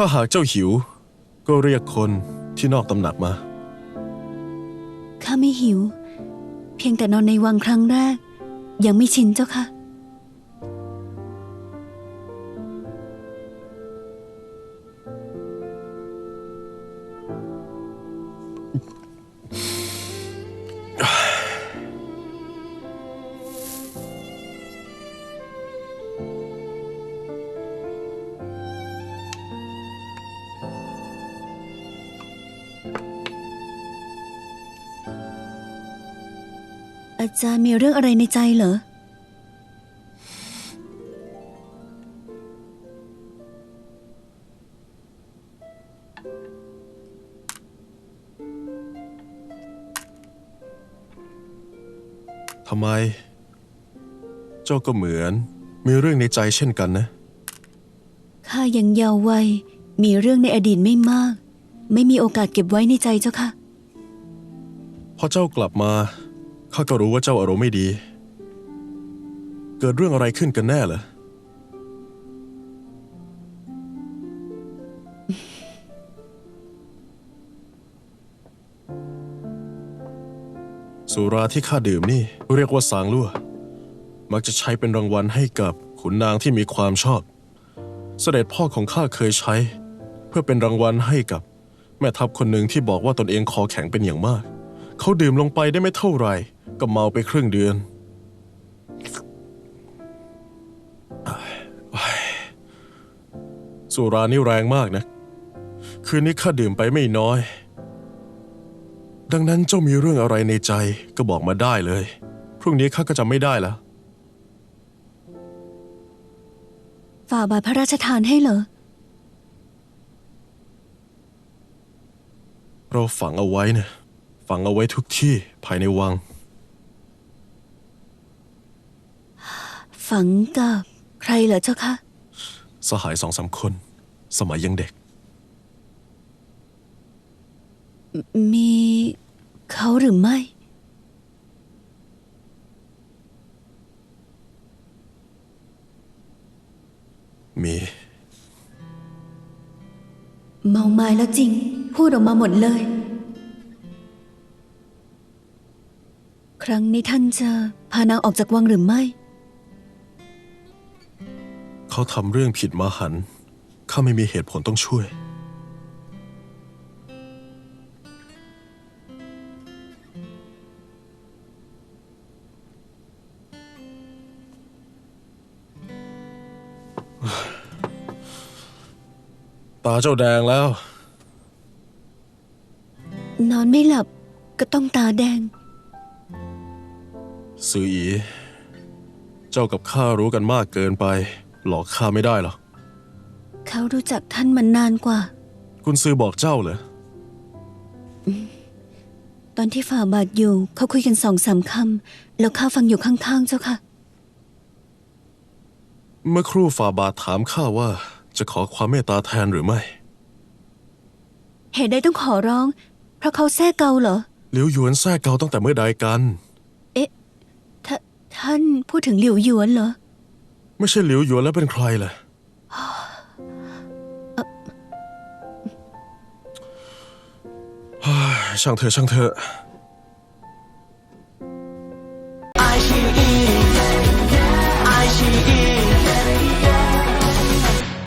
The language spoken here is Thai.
ถ้าหากเจ้าหิว ก็เรียกคนที่นอกตำหนักมา ข้าไม่หิว เพียงแต่นอนในวังครั้งแรก ยังไม่ชินเจ้าค่ะ อาจารย์มีเรื่องอะไรในใจเหรอ ทำไม เจ้าก็เหมือน มีเรื่องในใจเช่นกันนะ ข้ายังเยาว์วัย มีเรื่องในอดีตไม่มาก ไม่มีโอกาสเก็บไว้ในใจเจ้าค่ะ พอเจ้ากลับมา ข้าก็รู้ว่าเจ้าอารมณ์ไม่ดี เกิดเรื่องอะไรขึ้นกันแน่เหรอ สุราที่ข้าดื่มนี่เรียกว่าสางลั่ว มักจะใช้เป็นรางวัลให้กับขุนนางที่มีความชอบ เสด็จพ่อของข้าเคยใช้ เพื่อเป็นรางวัลให้กับแม่ทัพคนหนึ่งที่บอกว่าตนเองคอแข็งเป็นอย่างมาก เขาดื่มลงไปได้ไม่เท่าไหร่ ก็เมาไปครึ่งเดือนอ้ายอ้ายสุรานี่แรงมากนะ คืนนี้ข้าดื่มไปไม่น้อย ดังนั้นเจ้ามีเรื่องอะไรในใจก็บอกมาได้เลย พรุ่งนี้ข้าก็จำไม่ได้แล้วฝ่าบาทพระราชทานให้เหรอ เราฝังเอาไว้นะ ฝังเอาไว้ทุกที่ภายในวัง ฝังกับใครเหรอเจ้าคะ สหายสองสามคน สมัยยังเด็ก มีเขาหรือไม่ มี เมาไม้แล้วจริง พูดออกมาหมดเลย ครั้งนี้ท่านจะพานางออกจากวังหรือไม่ เขาทำเรื่องผิดมาหันต์ข้าไม่มีเหตุผลต้องช่วย ตาเจ้าแดงแล้ว นอนไม่หลับก็ต้องตาแดง ซืออี เจ้ากับข้ารู้กันมากเกินไป หลอกข้าไม่ได้หรอกเขารู้จักท่านมานานกว่า คุณซือบอกเจ้าเหรอ ตอนที่ฝ่าบาทอยู่ เขาคุยกันสองสามคำ แล้วข้าฟังอยู่ข้างๆ เจ้าค่ะ เมื่อครู่ฝ่าบาทถามข้าว่า จะขอความเมตตาแทนหรือไม่ เหตุใดต้องขอร้อง เพราะเขาแท้เกาเหรอหลิวหยวนแท้เกาตั้งแต่เมื่อใดกันทท่านพูดถึงหลิวหยวนเหรอ ไม่ใช่หลิวหยวนแล้วเป็นใครล่ะเฮ้ยช่างเถอะช่างเถอะ